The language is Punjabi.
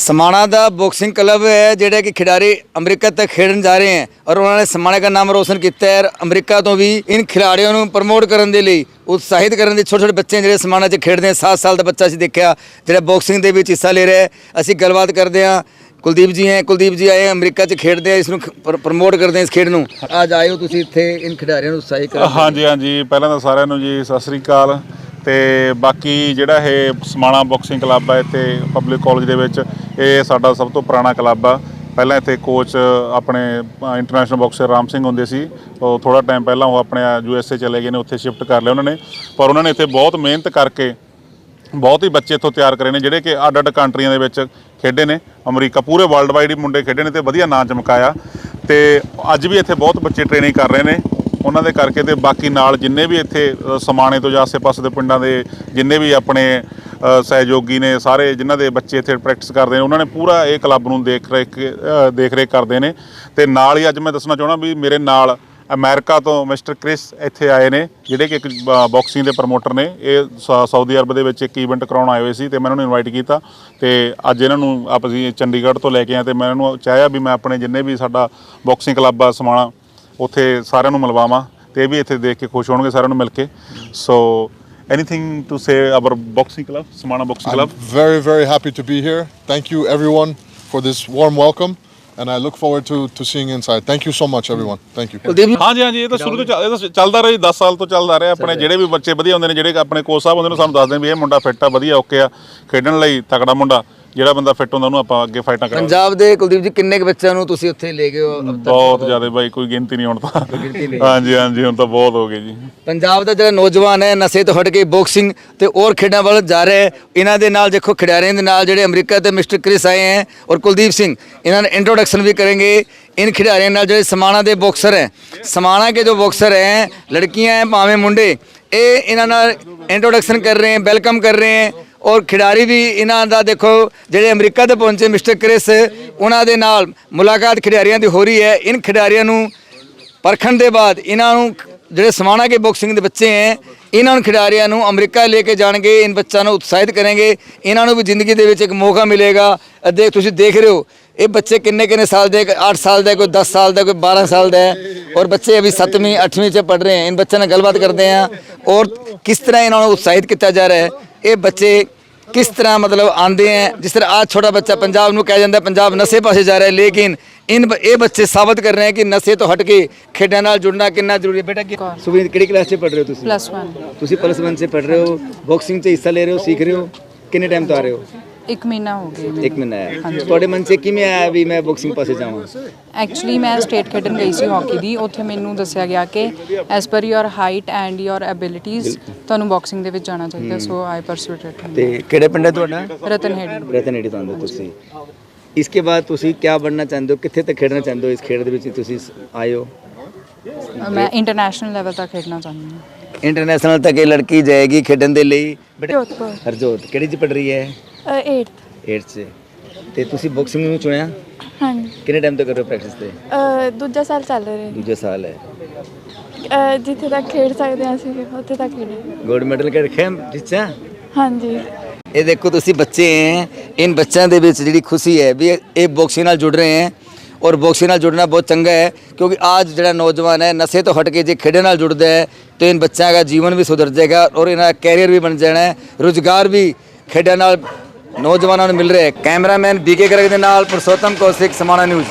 समाना ਦਾ ਬਾਕਸਿੰਗ ਕਲੱਬ ਹੈ ਜਿਹੜਾ ਕਿ ਖਿਡਾਰੀ ਅਮਰੀਕਾ ਤੱਕ ਖੇਡਣ ਜਾ ਰਹੇ ਹਨ ਔਰ ਉਹਨਾਂ ਨੇ ਸਮਾਣਾ ਦਾ ਨਾਮ ਰੋਸ਼ਨ ਕੀਤਾ ਹੈ ਔਰ ਅਮਰੀਕਾ ਤੋਂ ਵੀ ਇਨ ਖਿਡਾਰੀਆਂ ਨੂੰ ਪ੍ਰਮੋਟ ਕਰਨ ਦੇ ਲਈ ਉਤਸ਼ਾਹਿਤ ਕਰਨ ਦੇ ਛੋਟੇ ਛੋਟੇ ਬੱਚੇ ਜਿਹੜੇ ਸਮਾਣਾ 'ਚ ਖੇਡਦੇ ਹਨ 7 ਸਾਲ ਦਾ ਬੱਚਾ ਅਸੀਂ ਦੇਖਿਆ ਜਿਹੜਾ ਬਾਕਸਿੰਗ ਦੇ ਵਿੱਚ ਹਿੱਸਾ ਲੈ ਰਿਹਾ ਹੈ ਅਸੀਂ ਗੱਲਬਾਤ ਕਰਦੇ ਹਾਂ ਕੁਲਦੀਪ ਜੀ ਹੈ ਕੁਲਦੀਪ ਜੀ ਆਏ ਅਮਰੀਕਾ 'ਚ ਖੇਡਦੇ ਆ ਇਸ ਨੂੰ ਪ੍ਰਮੋਟ ਕਰਦੇ ਆ ਇਸ ਖੇਡ ਨੂੰ ਅੱਜ ਆਏ ਹੋ ਤੁਸੀਂ ਇੱਥੇ ਇਨ ਖਿਡਾਰੀਆਂ ਨੂੰ ਉਤਸ਼ਾਹਿਤ ਕਰਨ ਹਾਂਜੀ ਹਾਂਜੀ ਪਹਿਲਾਂ ਤਾਂ ਸਾਰਿਆਂ ਨੂੰ ਜੀ ਸਤਿ ਸ੍ਰੀ ਅਕਾਲ ਤੇ ਬਾਕੀ ਜਿਹੜਾ ਇਹ ਸਮਾਣਾ ਬਾਕਸਿੰਗ ਕਲੱਬ ਹੈ ਇੱਥੇ ਪਬਲਿਕ ਕਾਲਜ ਦੇ ਵਿੱਚ ਇਹ ਸਾਡਾ ਸਭ ਤੋਂ ਪੁਰਾਣਾ ਕਲੱਬ ਆ। ਪਹਿਲਾਂ ਇੱਥੇ ਕੋਚ ਆਪਣੇ ਇੰਟਰਨੈਸ਼ਨਲ ਬਾਕਸਰ ਰਾਮ ਸਿੰਘ ਹੁੰਦੇ ਸੀ। ਉਹ ਥੋੜਾ ਟਾਈਮ ਪਹਿਲਾਂ ਉਹ ਆਪਣੇ ਯੂ ਐਸ ਏ ਚਲੇ ਗਏ ਨੇ, ਉੱਥੇ ਸ਼ਿਫਟ ਕਰ ਲਿਆ ਉਹਨਾਂ ਨੇ। ਪਰ ਉਹਨਾਂ ਨੇ ਇੱਥੇ ਬਹੁਤ ਮਿਹਨਤ ਕਰਕੇ ਬਹੁਤ ਹੀ ਬੱਚੇ ਇੱਥੋਂ ਤਿਆਰ ਕਰੇ ਨੇ, ਜਿਹੜੇ ਕਿ ਅੱਡ ਅੱਡ ਕੰਟਰੀਆਂ ਦੇ ਵਿੱਚ ਖੇਡੇ ਨੇ। ਅਮਰੀਕਾ ਪੂਰੇ ਵਰਲਡ ਵਾਈਡ ਹੀ ਮੁੰਡੇ ਖੇਡੇ ਨੇ ਤੇ ਵਧੀਆ ਨਾਂ ਚਮਕਾਇਆ। ਤੇ ਅੱਜ ਵੀ ਇੱਥੇ ਬਹੁਤ ਬੱਚੇ ਟ੍ਰੇਨਿੰਗ ਕਰ ਰਹੇ ਨੇ। ਉਹਨਾਂ ਦੇ ਕਰਕੇ ਤੇ ਬਾਕੀ ਨਾਲ ਜਿੰਨੇ ਵੀ ਇੱਥੇ ਸਮਾਣੇ ਤੋਂ ਜਾਂ ਆਸੇ-ਪਾਸੇ ਦੇ ਪਿੰਡਾਂ ਦੇ ਜਿੰਨੇ ਵੀ ਆਪਣੇ ਸਹਿਯੋਗੀ ਨੇ ਸਾਰੇ ਜਿਨ੍ਹਾਂ ਦੇ ਬੱਚੇ ਇੱਥੇ ਪ੍ਰੈਕਟਿਸ ਕਰਦੇ ਨੇ, ਉਹਨਾਂ ਨੇ ਪੂਰਾ ਇਹ ਕਲੱਬ ਨੂੰ ਦੇਖ ਰੇਖ ਦੇਖ ਰੇਖ ਕਰਦੇ ਨੇ। ਤੇ ਨਾਲ ਹੀ ਅੱਜ ਮੈਂ ਦੱਸਣਾ ਚਾਹਣਾ ਵੀ ਮੇਰੇ ਨਾਲ ਅਮਰੀਕਾ ਤੋਂ ਮਿਸਟਰ ਕ੍ਰਿਸ ਇੱਥੇ ਆਏ ਨੇ, ਜਿਹੜੇ ਕਿ ਇੱਕ ਬਾਕਸਿੰਗ ਦੇ ਪ੍ਰਮੋਟਰ ਨੇ। ਇਹ ਸਾਊਦੀ ਅਰਬ ਦੇ ਵਿੱਚ ਇੱਕ ਇਵੈਂਟ ਕਰਾਉਣ ਆਏ ਹੋਏ ਸੀ ਤੇ ਮੈਂ ਉਹਨਾਂ ਨੂੰ ਇਨਵਾਈਟ ਕੀਤਾ। ਤੇ ਅੱਜ ਇਹਨਾਂ ਨੂੰ ਆਪ ਅਸੀਂ ਚੰਡੀਗੜ੍ਹ ਤੋਂ ਲੈ ਕੇ ਆਏ ਤੇ ਮੈਂ ਇਹਨਾਂ ਨੂੰ ਚਾਹਿਆ ਵੀ ਮੈਂ ਆਪਣੇ ਜਿੰਨੇ ਵੀ ਸਾਡਾ ਬਾਕਸਿੰਗ ਕਲੱਬ ਆ, ਸਮਾਣਾ, ਉੱਥੇ ਸਾਰਿਆਂ ਨੂੰ ਮਿਲਵਾਵਾਂ ਤੇ ਇਹ ਵੀ ਇੱਥੇ ਦੇਖ ਕੇ ਖੁਸ਼ ਹੋਣਗੇ ਸਾਰਿਆਂ ਨੂੰ ਮਿਲ ਕੇ। So anything to say our boxing club Samana boxing I'm club very, very happy to be here. Thank you, everyone, for this warm welcome, and I look forward to, to seeing inside. Thank you so much, everyone. Thank you. ਹਾਂਜੀ ਹਾਂਜੀ ਇਹ ਤਾਂ ਸ਼ੁਰੂ ਤੋਂ ਚੱਲ- ਇਹ ਤਾਂ ਚੱਲਦਾ ਰਿਹਾ ਜੀ 10 ਸਾਲ ਤੋਂ ਚੱਲਦਾ ਰਿਹਾ ਆਪਣੇ ਜਿਹੜੇ ਵੀ ਬੱਚੇ ਵਧੀਆ ਹੁੰਦੇ ਨੇ ਜਿਹੜੇ ਆਪਣੇ ਕੋਚ ਸਾਹਿਬ ਹੁੰਦੇ ਨੇ ਸਾਨੂੰ ਦੱਸਦੇ ਨੇ ਵੀ ਇਹ ਮੁੰਡਾ ਫਿੱਟ ਆ ਵਧੀਆ ਓਕੇ ਆ ਖੇਡਣ ਲਈ ਤਕੜਾ ਮੁੰਡਾ ਜਿਹੜਾ ਬੰਦਾ ਫਿੱਟ ਹੁੰਦਾ ਉਹਨੂੰ ਆਪਾਂ ਅੱਗੇ ਫਾਈਟਾਂ ਕਰਾਂਗੇ। ਪੰਜਾਬ ਦੇ ਕੁਲਦੀਪ ਜੀ ਕਿੰਨੇ ਕੁ ਬੱਚਿਆਂ ਨੂੰ ਤੁਸੀਂ ਉੱਥੇ ਲੈ ਗਏ ਬਹੁਤ ਜ਼ਿਆਦਾ ਬਾਈ ਕੋਈ ਗਿਣਤੀ ਨਹੀਂ ਹੁਣ ਹਾਂਜੀ ਹਾਂਜੀ ਹੁਣ ਤਾਂ ਬਹੁਤ ਹੋ ਗਏ ਜੀ। ਪੰਜਾਬ ਦਾ ਜਿਹੜਾ ਨੌਜਵਾਨ ਹੈ ਨਸ਼ੇ ਤੋਂ ਹਟ ਕੇ ਬੌਕਸਿੰਗ ਤੇ ਹੋਰ ਖੇਡਾਂ ਵੱਲ ਜਾ ਰਿਹਾ ਇਹਨਾਂ ਦੇ ਨਾਲ ਦੇਖੋ ਖਿਡਾਰੀਆਂ ਦੇ ਨਾਲ ਜਿਹੜੇ ਅਮਰੀਕਾ ਤੇ ਮਿਸਟਰ ਕ੍ਰਿਸ ਆਏ ਹੈ ਔਰ ਕੁਲਦੀਪ ਸਿੰਘ ਇਹਨਾਂ ਨੇ ਇੰਟਰੋਡਕਸ਼ਨ ਵੀ ਕਰਾਂਗੇ। ਇਨ ਖਿਡਾਰੀਆਂ ਨਾਲ ਜਿਹੜੇ ਸਮਾਣਾ ਦੇ ਬਾਕਸਰ ਹੈ ਸਮਾਣਾ ਕੇ ਜੋ ਬਾਕਸਰ ਹੈ ਲੜਕੀਆਂ ਹੈ ਭਾਵੇਂ ਮੁੰਡੇ ਇਹ ਇਹਨਾਂ ਨਾਲ ਇੰਟਰੋਡਕਸ਼ਨ ਕਰ ਰਹੇ ਹੈ ਵੈਲਕਮ ਕਰ ਰਹੇ ਹੈ। ਔਰ ਖਿਡਾਰੀ ਵੀ ਇਹਨਾਂ ਦਾ ਦੇਖੋ, ਜਿਹੜੇ ਅਮਰੀਕਾ ਤੋਂ ਪਹੁੰਚੇ ਮਿਸਟਰ ਕ੍ਰਿਸ, ਉਹਨਾਂ ਦੇ ਨਾਲ ਮੁਲਾਕਾਤ ਖਿਡਾਰੀਆਂ ਦੀ ਹੋ ਰਹੀ ਹੈ। ਇਨ ਖਿਡਾਰੀਆਂ ਨੂੰ ਪਰਖਣ ਦੇ ਬਾਅਦ ਇਹਨਾਂ ਨੂੰ ਜਿਹੜੇ ਸਮਾਣਾ ਕੇ ਬਾਕਸਿੰਗ ਦੇ ਬੱਚੇ ਹੈ, ਇਹਨਾਂ ਖਿਡਾਰੀਆਂ ਨੂੰ ਅਮਰੀਕਾ ਲੈ ਕੇ ਜਾਣਗੇ, ਇਨ ਬੱਚਿਆਂ ਨੂੰ ਉਤਸ਼ਾਹਿਤ ਕਰਨਗੇ। ਇਹਨਾਂ ਨੂੰ ਵੀ ਜ਼ਿੰਦਗੀ ਦੇ ਵਿੱਚ ਇੱਕ ਮੌਕਾ ਮਿਲੇਗਾ। ਅ, ਦੇਖ, ਤੁਸੀਂ ਦੇਖ ਰਹੇ ਹੋ, ਇਹ ਬੱਚੇ ਕਿੰਨੇ ਕਿੰਨੇ ਸਾਲ ਦੇ 8 ਸਾਲ ਦਾ, ਕੋਈ 10 ਸਾਲ ਦਾ, ਕੋਈ 12 ਸਾਲ ਦਾ ਔਰ ਬੱਚੇ ਅਭੀ 7ਵੀਂ 8ਵੀਂ ਚ ਪੜ ਰਹੇ ਹਨ ਇਨ ਬੱਚਿਆਂ ਨਾਲ ਗੱਲਬਾਤ ਕਰਦੇ ਹਾਂ। ਔਰ ਕਿਸ ਤਰ੍ਹਾਂ ਇਹਨਾਂ ਨੂੰ ਉਤਸ਼ਾਹਿਤ ਕੀਤਾ ਜਾ ਰਿਹਾ ਹੈ, ਇਹ ਬੱਚੇ ਕਿਸ ਤਰ੍ਹਾਂ ਮਤਲਬ ਆਂਦੇ ਹੈ? ਜਿਸ ਤਰ੍ਹਾਂ ਆਜ ਛੋਟਾ ਬੱਚਾ ਪੰਜਾਬ ਨੂੰ ਕਹਿ ਜਾਂਦਾ ਪੰਜਾਬ ਨਸ਼ੇ ਪਾਸੇ ਜਾ ਰਿਹਾ ਹੈ ਲੇਕਿਨ ਇਨ ਇਹ ਬੱਚੇ ਸਾਬਤ ਕਰ ਰਹੇ ਹੈ ਕਿ ਨਸ਼ੇ ਤੋਂ ਹਟ ਕੇ ਖੇਡਾਂ ਨਾਲ ਜੁੜਨਾ ਕਿੰਨਾ ਜ਼ਰੂਰੀ ਹੈ? ਬੇਟਾ ਕੀ ਸੁਵੀਰ ਕਿਹੜੀ ਕਲਾਸ 'ਚ ਪੜ ਰਹੇ ਹੋ ਤੁਸੀਂ? ਪਲੱਸ 1 ਤੁਸੀਂ ਪਲੱਸ 1 'ਚ ਪੜ ਰਹੇ ਹੋ ਬਾਕਸਿੰਗ 'ਚ ਹਿੱਸਾ ਲੈ ਰਹੇ ਹੋ ਸਿੱਖ ਰਹੇ ਹੋ ਕਿੰਨੇ ਟਾਈਮ ਤੋਂ ਆ ਰਹੇ ਹੋ? ਇੱਕ ਮਹੀਨਾ ਹੋ ਗਿਆ ਇੱਕ ਮਹੀਨਾ ਹੈ। ਤੁਹਾਡੇ ਮਨ 'ਚ ਕਿਵੇਂ ਆਇਆ ਵੀ ਮੈਂ ਬਾਕਸਿੰਗ ਪਾਸੇ ਜਾਵਾਂ? ਐਕਚੁਅਲੀ ਮੈਂ ਸਟੇਟ ਖੇਡਣ ਗਈ ਸੀ ਹਾਕੀ ਦੀ। ਉੱਥੇ ਮੈਨੂੰ ਦੱਸਿਆ ਗਿਆ ਕਿ as per your height and ਯੋਰ ਐਬਿਲਿਟੀਜ਼ ਤੁਹਾਨੂੰ ਬਾਕਸਿੰਗ ਦੇ ਵਿੱਚ ਜਾਣਾ ਚਾਹੀਦਾ। ਸੋ ਆਈ ਪਰਸੂਡ ਇਟ ਤੇ ਕਿਹੜੇ ਪਿੰਡ ਹੈ ਤੁਹਾਡਾ? ਰਤਨ ਹੈਡ ਰਤਨੇੜੀ ਤੋਂ ਆਉਂਦੇ ਤੁਸੀਂ। ਇਸਕੇ ਬਾਅਦ ਤੁਸੀਂ ਕੀ ਬਣਨਾ ਚਾਹੁੰਦੇ ਹੋ? ਕਿੱਥੇ ਤੱਕ ਖੇਡਣਾ ਚਾਹੁੰਦੇ ਹੋ? ਇਸ ਖੇਡ ਦੇ ਵਿੱਚ ਤੁਸੀਂ ਆਏ ਹੋ? ਮੈਂ ਇੰਟਰਨੈਸ਼ਨਲ ਲੈਵਲ ਤੱਕ ਖੇਡਣਾ ਚਾਹੁੰਦੀ ਹਾਂ। ਇੰਟਰਨੈਸ਼ਨਲ ਤੱਕ ਇਹ ਲੜਕੀ ਜਾਏਗੀ ਖੇਡਣ ਦੇ ਲਈ। ਬੇਟਾ ਹਰਜੋਤ ਕਿਹੜੀ 'ਚ ਪੜ ਰਹੀ ਹੈ? 8th 8 'ਚ। ਤੇ ਤੁਸੀਂ ਬਾਕਸਿੰਗ ਨੂੰ ਚੁਣਿਆ? ਹਾਂਜੀ। ਕਿੰਨੇ ਟਾਈਮ ਤੋਂ ਕਰ ਰਹੇ ਹੋ ਪ੍ਰੈਕਟਿਸ ਤੇ? ਅਹ ਦੂਜਾ ਸਾਲ ਚੱਲ ਰਿਹਾ। ਦੂਜਾ ਸਾਲ ਹੈ। ਅਹ ਜਿੱਥੇ ਤੱਕ ਖੇਡ ਸਕਦੇ ਹਾਂ ਅਸੀਂ ਉੱਥੇ ਤੱਕ ਖੇਡੇ ਗੋਲਡ ਮੈਡਲ ਕਰ ਰੱਖਿਆ? ਟੀਚਾ? ਹਾਂਜੀ। ਇਹ ਦੇਖੋ ਤੁਸੀਂ ਬੱਚੇ ਹੈ ਇਨ ਬੱਚਿਆਂ ਦੇ ਵਿੱਚ ਜਿਹੜੀ ਖੁਸ਼ੀ ਹੈ ਵੀ ਇਹ- ਬਾਕਸਿੰਗ ਨਾਲ ਜੁੜ ਰਹੇ ਹੈ ਔਰ ਬਾਕਸਿੰਗ ਨਾਲ ਜੁੜਨਾ ਬਹੁਤ ਚੰਗਾ ਹੈ ਕਿਉਂਕਿ ਅੱਜ ਜਿਹੜਾ ਨੌਜਵਾਨ ਹੈ ਨਸ਼ੇ ਤੋਂ ਹਟ ਕੇ ਜੇ ਖੇਡਣ ਨਾਲ ਜੁੜਦਾ ਹੈ ਤਾਂ ਇਨ ਬੱਚਿਆਂ ਦਾ ਜੀਵਨ ਵੀ ਸੁਧਰ ਜਾਏਗਾ ਔਰ ਇਹਨਾਂ ਦਾ ਕੈਰੀਅਰ ਵੀ ਬਣ ਜਾਣਾ ਹੈ ਰੁਜ਼ਗਾਰ ਵੀ ਖੇਡਾਂ ਨਾਲ ਨੌਜਵਾਨਾਂ ਨੂੰ ਮਿਲ ਰਿਹਾ ਹੈ ਕੈਮਰਾਮੈਨ ਬੀਕੇ ਗਰਗ ਦੇ ਨਾਲ ਪੁਰਸ਼ੋਤਮ ਕੌਸ਼ਿਕ ਸਮਾਣਾ ਨਿਊਜ਼।